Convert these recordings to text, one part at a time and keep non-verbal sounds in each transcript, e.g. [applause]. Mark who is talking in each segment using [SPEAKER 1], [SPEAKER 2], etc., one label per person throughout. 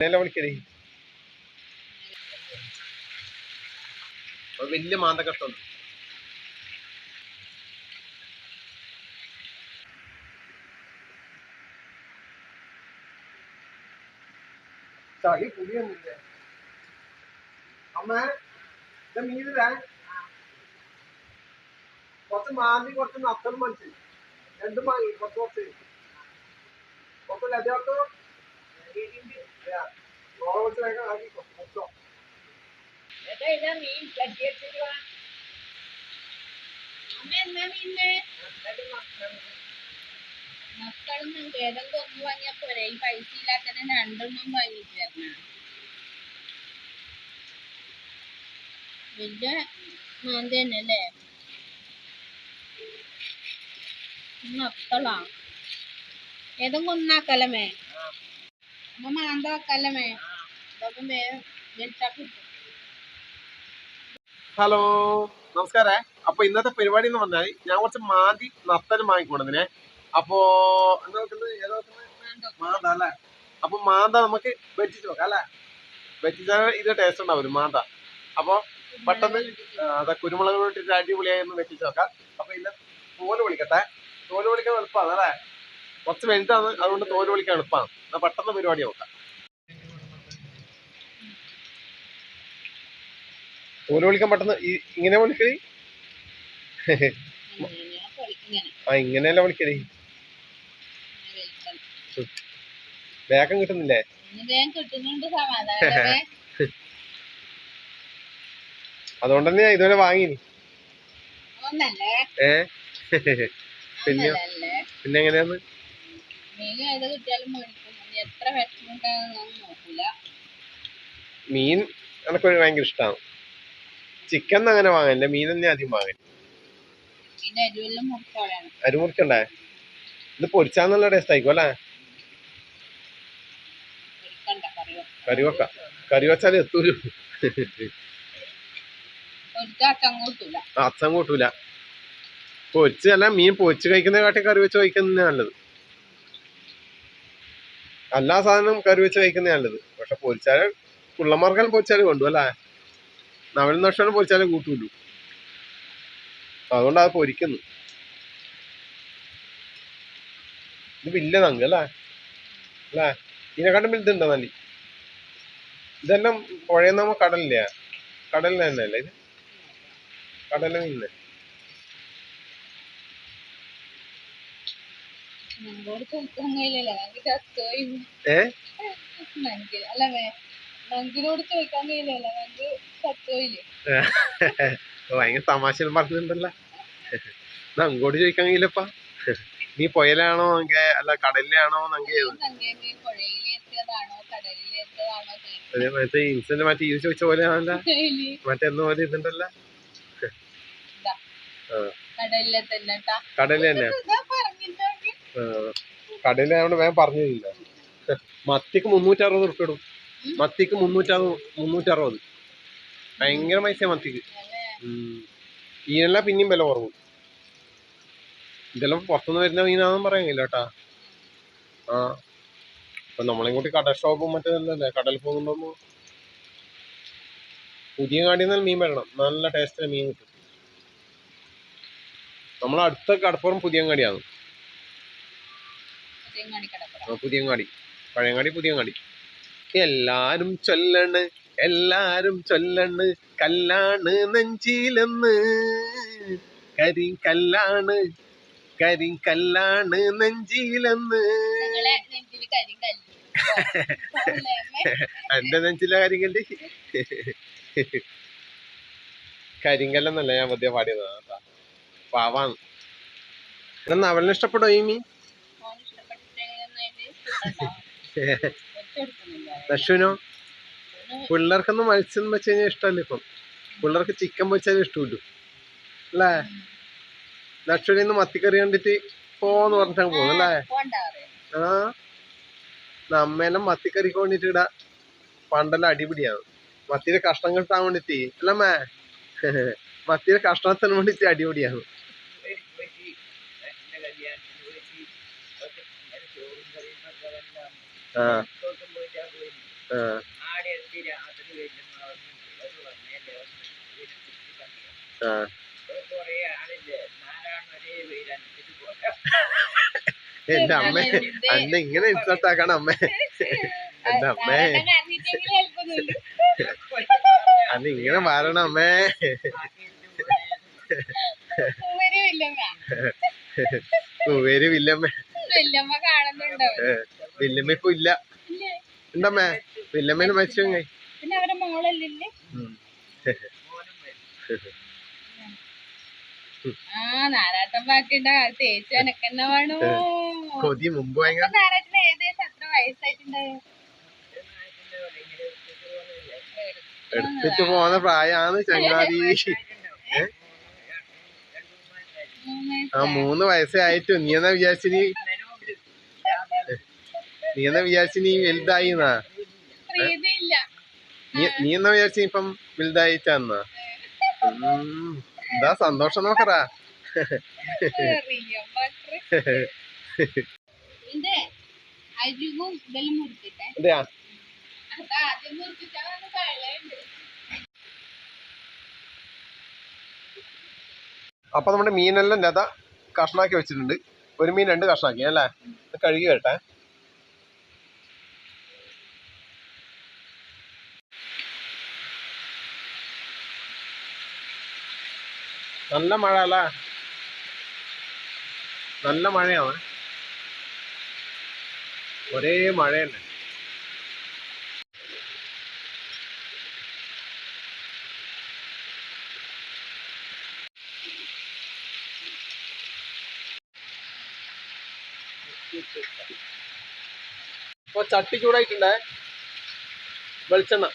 [SPEAKER 1] നേരെ വിളിക്കണേ വലിയ മാന്ത കഷ്ടം. ചളി പുളിയൊന്നുമില്ലേ? അമ്മ ഇത് മീനില്ല കുറച്ച് മാന്തി കുറച്ച് നത്തൽ മനസ്സിൽ രണ്ടും വാങ്ങി കുറച്ച് കുറച്ച്. കുറച്ച് ലജാത്തോ ഓളം വെച്ച് വേഗം ആക്കിക്കോ മൊത്തം
[SPEAKER 2] ഏട്ടാ ഇതാ മീൻ കട്ടിയെടുത്തിട്ട് വാ അമ്മ എന്നാ മീനിന് മക്കളൊന്നും ഏതെങ്കിലും ഒന്ന് വാങ്ങിയാ പോരെ ഈ പൈസ ഇല്ലാത്തതിന് രണ്ടെണ്ണം വാങ്ങിട്ട് തരണം വലിയ മാന്ത തന്നെ അല്ലേ മക്കളാ ഏതെങ്കിലും ഒന്നാക്കലമേ വെക്കലമേ അപ്പം വേഗം വെച്ചാ കിട്ടും
[SPEAKER 1] ഹലോ നമസ്കാരേ. അപ്പൊ ഇന്നത്തെ പരിപാടി എന്ന് പറഞ്ഞാൽ ഞാൻ കുറച്ച് മാന്തി നത്തലും വാങ്ങിക്കൊണ്ടതിനെ അപ്പോ എന്താ വെക്കുന്നത്? ഏതാ വെക്കുന്നത്? മാന്ത അല്ലേ? അപ്പൊ മാന്ത നമുക്ക് വെച്ചിട്ട് നോക്കാം അല്ലേ? വെച്ചിട്ടാൽ ഇത് ടേസ്റ്റ് ഉണ്ടാവും മാന്ത. അപ്പൊ പെട്ടെന്ന് അതാ കുരുമുളക് ഇട്ടിട്ട് അടിപൊളിയായി ഒന്ന് വെച്ചിട്ട് നോക്കാം. അപ്പൊ ഇന്ന് തോൽ വിളിക്കട്ടെ തോൽ വിളിക്കാൻ എളുപ്പമാണ് അല്ലേ? കുറച്ച് വലുതാണ് അതുകൊണ്ട് തോൽ വിളിക്കാൻ എളുപ്പമാണ് പെട്ടെന്ന് പരിപാടി നോക്കാം. തോൽ വിളിക്കാൻ പെട്ടെന്ന് ഈ- ഇങ്ങനെ
[SPEAKER 2] വിളിക്കൽ?
[SPEAKER 1] ആ ഇങ്ങനെയല്ല
[SPEAKER 2] വിളിക്കൽ.
[SPEAKER 1] വേഗം കിട്ടുന്നില്ലേ? അതുകൊണ്ട് ഞാൻ ഇതുവരെ വാങ്ങിനി
[SPEAKER 2] ഒന്നല്ലേ?
[SPEAKER 1] ഏ? [laughs] പിന്നെ പിന്നെ എങ്ങനെയാന്ന്
[SPEAKER 2] മീൻ ഏത് കിട്ടിയാലും മേടിക്കും. എത്ര വിഷമുണ്ടാകുന്ന നോക്കില്ല
[SPEAKER 1] മീൻ എനക്ക് ഭയങ്കര ഇഷ്ടമാണ് ചിക്കൻ അങ്ങനെ വാങ്ങില്ല മീൻ തന്നെ ആദ്യം വാങ്ങില്ല
[SPEAKER 2] പിന്നെ എരിവെല്ലാം മുറിച്ചോളാണ്
[SPEAKER 1] അരിമുറിക്കണ്ടേ ഇത് പൊരിച്ചാ നല്ല ടേസ്റ്റ് ആയിക്കോ അല്ലേ?
[SPEAKER 2] എടുക്കണ്ട കറിയോ
[SPEAKER 1] കറി വെക്കാം. കറി വെച്ചാൽ എത്തൂലു.
[SPEAKER 2] പൊരിച്ചാൽ അങ്ങോട്ടില്ല
[SPEAKER 1] അച്ഛൻ കൂട്ടൂല. പൊരിച്ചല്ല മീൻ പൊരിച്ച് കഴിക്കുന്നതിനെക്കാട്ടി കറി വെച്ച് കഴിക്കുന്നത് നല്ലത്. എല്ലാ സാധനവും കറി വെച്ച് കഴിക്കുന്നത് നല്ലത്. പക്ഷെ പൊരിച്ചാൽ പുള്ളമാർക്കെല്ലാം പൊരിച്ചാൽ കൊണ്ടു അല്ലേ? നവൽ നഷ്ടം പൊരിച്ചാലേ കൂട്ടൂലു. അതുകൊണ്ട് അത് പൊരിക്കുന്നു. ഇത് വലിയ നങ്ക് അല്ലേ? അല്ലേ ഇതിനെക്കാട്ടും വലുതുണ്ടോ നല്ല? ഇതെല്ലാം പുഴയിൽ നമ്മ കടലില്ല? കടലിൽ തന്നെ അല്ലേ ഇത്? കടലിൽ നിന്ന് ഭയങ്കര തമാശയിൽ പറഞ്ഞിട്ടുണ്ടല്ലോ. അങ്ങോട്ട് ചോദിക്കാൻ കഴിയില്ലപ്പാ. നീ പുയലാണോ എങ്കിൽ അല്ല കടലിലാണോ മറ്റേ ഇൻസിഡന്റ് മറ്റേ ഇത് ചോദിച്ച പോലെ
[SPEAKER 2] ചോദിച്ചില്ല
[SPEAKER 1] മറ്റെന്ന പോലെ ഇതുണ്ടല്ല.
[SPEAKER 2] കടലിലെ തന്നെ ഇതാ പറഞ്ഞിട്ടൊക്കെ.
[SPEAKER 1] വേഗം പറഞ്ഞില്ല മത്തിക്ക് മുന്നൂറ്റി അറുപത് ഉറുപ്പ് ഇടും. മത്തിക്ക് മുന്നൂറ്ററുപത് മുന്നൂറ്റി അറുപത് ഭയങ്കര പൈസ മത്തിക്ക്. ഈനെല്ലാം പിന്നെയും വില കുറവ്. ഇതെല്ലാം പുറത്തുനിന്ന് വരുന്ന മീനാണെന്ന് പറയാനില്ല കേട്ടാ. ആ. ഇപ്പൊ നമ്മളിങ്ങോട്ട് കടൽ ഷോപ്പും മറ്റേതല്ലേ കടൽ പോകുന്നുണ്ടോ പുതിയ കാടിൽ നിന്ന് മീൻ വരണം. നല്ല ടേസ്റ്റിന് മീൻ കിട്ടും. നമ്മളടുത്ത കടപ്പുറം പുതിയങ്ങാടിയാണ് പുതിയങ്ങാടി പഴയങ്ങാടി പുതിയങ്ങാടി. എല്ലാരും ചൊല്ലണ് എല്ലാരും ചൊല്ലണ് കല്ലാണ് നെഞ്ചിലെന്ന്.
[SPEAKER 2] കരി കല്ലാണ് കരി കല്ലാണ് നെഞ്ചിലെന്ന്.
[SPEAKER 1] എന്റെ [laughs] നെഞ്ചിലെ കരിങ്കല്ല് കരിങ്കല്ലെന്നല്ല ഞാൻ മധ്യ പാടിയത്. പാവാന്ന് അവളിനെ ഇഷ്ടപ്പെട്ടോ ഈ മീൻ? ദശുനോ പിള്ളേർക്കൊന്നും മത്സ്യം വെച്ച് കഴിഞ്ഞാൽ ഇഷ്ടമല്ല ഇപ്പം? പിള്ളേർക്ക് ചിക്കൻ വെച്ചാലും ഇഷ്ടമില്ല അല്ലേ? ദക്ഷുനെ ഒന്ന് മത്തിക്കറി കണ്ടിട്ട് പോന്ന് പറഞ്ഞിട്ട് പോകുന്നു അല്ലേ. ആ. നമ്മെല്ലാം മത്തിക്കറിക്ക് വേണ്ടിട്ട് ഇടാ. പണ്ടെല്ലാം അടിപിടിയാണ് മത്തിയുടെ കഷ്ണം കിട്ടാൻ വേണ്ടിട്ട്. അല്ലമ്മേ മത്തിയുടെ കഷ്ണത്തിന് വേണ്ടിട്ട് അടിപിടിയാണ് ആ ആ,
[SPEAKER 3] ആടെ എത്തി രാത്രി വരുന്ന ഒരു വന്നേന്റെ
[SPEAKER 1] ആ.
[SPEAKER 3] കൊറേ ആളില്ലേ നാരായണ ഒരേ വീരനുസരിച്ച് പോരാ
[SPEAKER 1] എന്റെ അമ്മ അന്ന് ഇങ്ങനെ ഇൻസൾട്ട് ആക്കണം അമ്മ. എന്റെ അമ്മ. അന്ന് ഇങ്ങനെ മാറണം അമ്മേ. പേര് വില്ലമ്മ. വില്ലമ്മ ഇപ്പൊ ഇല്ല. എന്തമ്മേ വില്ലമ്മേന് മരിച്ചു
[SPEAKER 2] പിന്നെ അവരെ മോളല്ലേ ആ ബാക്കിണ്ട വേണോ?
[SPEAKER 1] കൊതി മുമ്പ്
[SPEAKER 2] നാരാട്ടിന് ഏകദേശം എത്ര
[SPEAKER 1] എടുത്തിട്ട് പോന്ന പ്രായാണ് ചങ്ങാതി. ആ മൂന്ന് വയസ്സേ ആയിട്ടു നീ എന്നാ വിചാരിച്ചു നീ എന്നാ വിചാരിച്ചു നീ വലുതായി എന്നാ? നീ എന്നാ വിചാരിച്ചു ഇപ്പം വലുതായിട്ടാന്നാ എന്താ സന്തോഷം നോക്കറാ അതെയാ അപ്പൊ നമ്മുടെ മീനെല്ലാം ലത കഷ്ണാക്കി വെച്ചിട്ടുണ്ട്. ഒരു മീൻ രണ്ട് കഷ്ണാക്കി അല്ലേ? ഇത് കഴുകി കേട്ടെ നല്ല മഴ അല്ല നല്ല മഴയാണ്. ഒരേ മഴ തന്നെ. ഇപ്പൊ ചട്ടി ചൂടായിട്ടുണ്ടേ. വെളിച്ചെണ്ണ.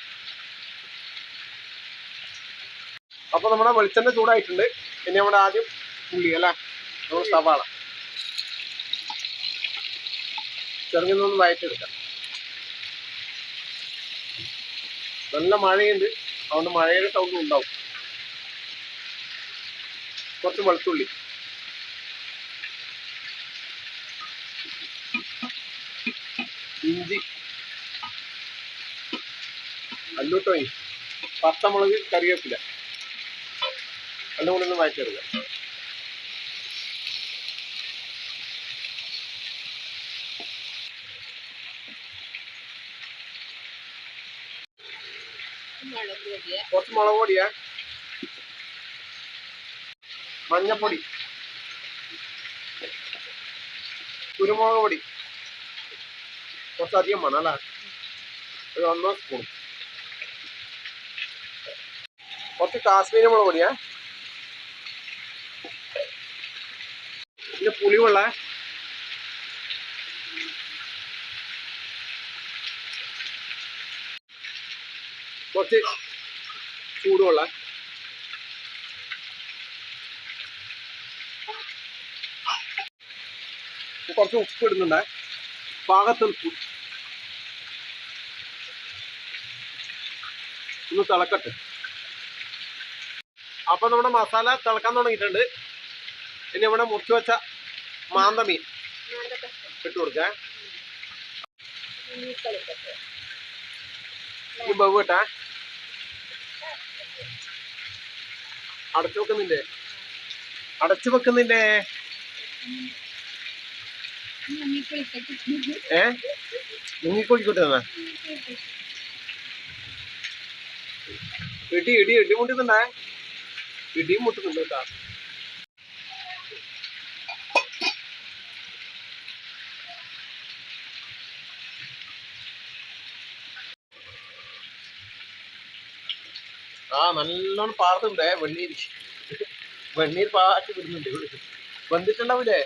[SPEAKER 1] അപ്പൊ നമ്മുടെ വെളിച്ചെണ്ണ ചൂടായിട്ടുണ്ട്. ഇനി നമ്മുടെ ആദ്യം ഉള്ളി അല്ലേ? നമ്മൾ സവാള. ചെറുങ്ങനൊന്ന് വയറ്റെടുക്കാം നല്ല മഴയുണ്ട്. അതുകൊണ്ട് മഴയുടെ സൗണ്ട് ഉണ്ടാവും. കുറച്ച് വെളുത്തുള്ളി. ഇഞ്ചി. അല്ലൂട്ടോ പച്ചമുളക് കറിവേപ്പില. എല്ലാം കൂടി ഒന്ന്
[SPEAKER 2] പൊടിയ
[SPEAKER 1] കുറച്ച് മുളക് പൊടിയാ. മഞ്ഞപ്പൊടി. കുരുമുളക് പൊടി. കുറച്ചധികം വേണം അല്ലേ? ഒരു ഒന്നോ സ്പൂൺ. കുറച്ച് കാശ്മീരി മുളക് പൊടിയാ. പിന്നെ പുളിവെള്ള കുറച്ച് ചൂടുവെള്ള കുറച്ച് ഉപ്പ് ഇടുന്നുണ്ട്. പാകത്തിന് ഉപ്പ്. ഒന്ന് തിളക്കട്ടെ. അപ്പൊ നമ്മുടെ മസാല തിളക്കാൻ തുടങ്ങിയിട്ടുണ്ട്. ഇനി നമ്മുടെ മുറിച്ച് വെച്ച മാന്ത മീൻ ഇട്ട് കൊടുക്ക. ബഹു കേട്ടാ അടച്ചു വെക്കുന്നില്ലേ? അടച്ചു വെക്കുന്നില്ലേ? ഏ? മുങ്ങിക്കൊഴിക്കോട്ടെ എന്നാ ഇടി ഇടി ഇടി മുട്ടുന്നുണ്ടേ? ഇടിയും മുട്ടുന്നുണ്ട് കേട്ടാ. ആ നല്ലോണം പാർത്തുണ്ടേ വെണ്ണീര്. വെണ്ണീർ പാറ്റി വിടുന്നുണ്ട്. വന്നിട്ടുണ്ടാവൂലേ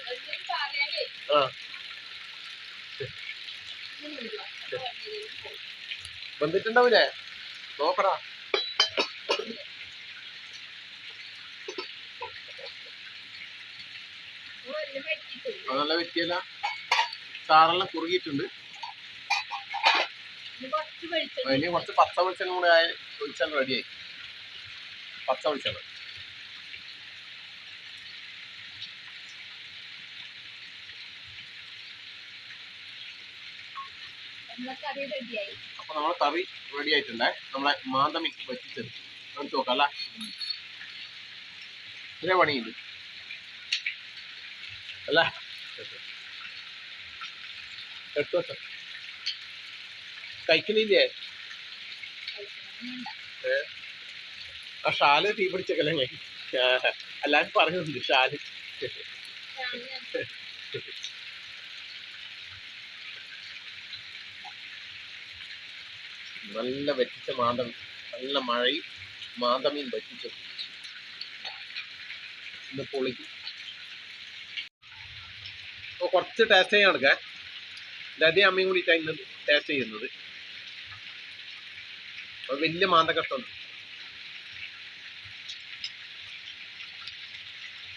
[SPEAKER 1] ആ. വന്നിട്ടുണ്ടാവൂലേ നോക്കടാ. നല്ല വ്യക്തിയല്ല ചാറെല്ലാം കുറുകിയിട്ടുണ്ട്. അതിന് കുറച്ച് പച്ച വെളിച്ചെണ്ണ കൂടെ ആയി വെളിച്ചെണ്ണ റെഡിയായി പച്ച
[SPEAKER 2] റെഡിയായി
[SPEAKER 1] അപ്പൊ നമ്മളെ കറി റെഡി ആയിട്ടുണ്ടേ. നമ്മളെ മാന്തമി വെച്ചിട്ട് എടുത്തു നോക്കാം അല്ല? ഇതിനെ പണിയുണ്ട്. അല്ല? എടുത്തു വെച്ചോ കഴിക്കണില്ലേ? ആ ഷാൽ തീ പിടിച്ച ഞാൻ അല്ലാണ്ട് പറയുന്നുണ്ട് ഷാൽ. നല്ല വെറ്റിച്ച മാന്തമി നല്ല മഴയും മാന്തമീൻ വെറ്റിച്ചു ഇന്ന് പൊളിക്കും അപ്പോൾ കുറച്ച് ടേസ്റ്റ് ചെയ്യാൻ എടുക്കാൻ ഡാഡി അമ്മയും കൂടിയിട്ടാണ് ഇന്ന് ടേസ്റ്റ് ചെയ്യുന്നത്. വലിയ മാന്ത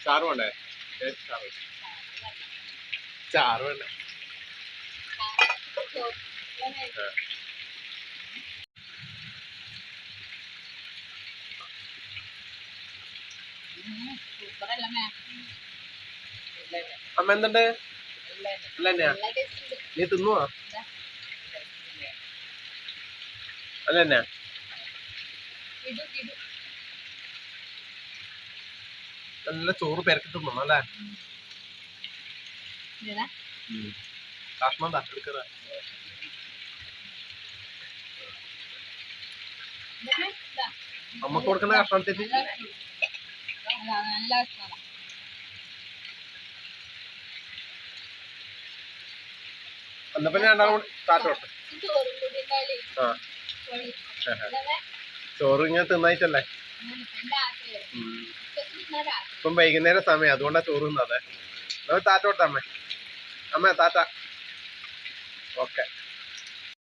[SPEAKER 1] ചാറ് വേണ്ടേ ചാറ്? വേണ്ടേ അമ്മ എന്തുണ്ട്? അല്ല നീ തിന്നുവാ? അല്ല തന്നെയാ
[SPEAKER 2] ഇടു ഇടു
[SPEAKER 1] നല്ല ചോറ് പെരക്കിട്ടു അല്ലേ? കഷ്ണം കൊടുക്കുന്ന കഷ്ണത്തിന്
[SPEAKER 2] നല്ല അതാ നല്ല
[SPEAKER 1] പിന്നെ രണ്ടാളും ആ. ചോറ് ഇങ്ങനെ തിന്നായിട്ടല്ലേ? ഇപ്പം വൈകുന്നേരം സമയം അതുകൊണ്ടാ ചോറുന്നത്. തിന്നത് നമ്മൾ താറ്റ കൊടുത്ത അമ്മ. അമ്മ താറ്റ. ഓക്കെ.